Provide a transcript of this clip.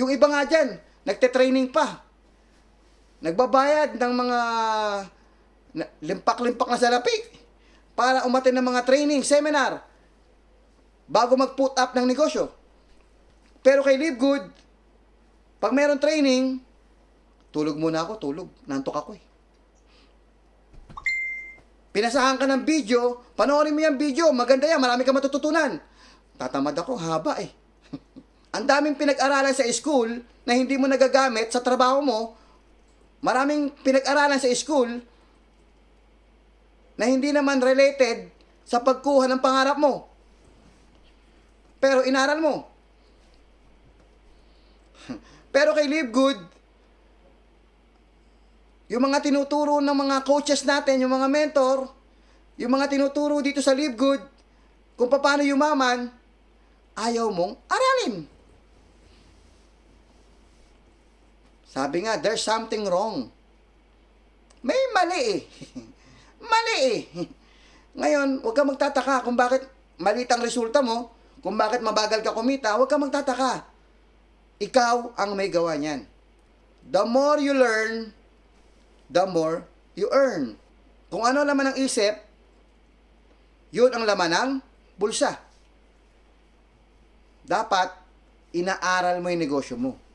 Yung iba nga dyan, nagte-training pa. Nagbabayad ng mga limpak-limpak na salapi para umatin ng mga training, seminar, bago mag-put up ng negosyo. Pero kay Live Good, pag meron training, tulog muna ako, tulog. Nantok ako eh. Pinasahan ka ng video, panoorin mo yung video, maganda yan, marami ka matututunan. Tatamad ako, haba eh. Ang daming pinag-aralan sa school na hindi mo nagagamit sa trabaho mo, maraming pinag-aralan sa school na hindi naman related sa pagkuha ng pangarap mo. Pero inaral mo. Pero kay Live Good, yung mga tinuturo ng mga coaches natin, yung mga mentor, yung mga tinuturo dito sa Live Good, kung paano yumaman, ayaw mong aralin. Sabi nga, there's something wrong. May mali eh. mali eh. Ngayon, huwag kang magtataka kung bakit malit ang resulta mo, kung bakit mabagal ka kumita, huwag kang magtataka. Ikaw ang may gawa niyan. The more you learn, the more you earn. Kung ano laman ng isip, yun ang laman ng bulsa. Dapat, inaaral mo yung negosyo mo.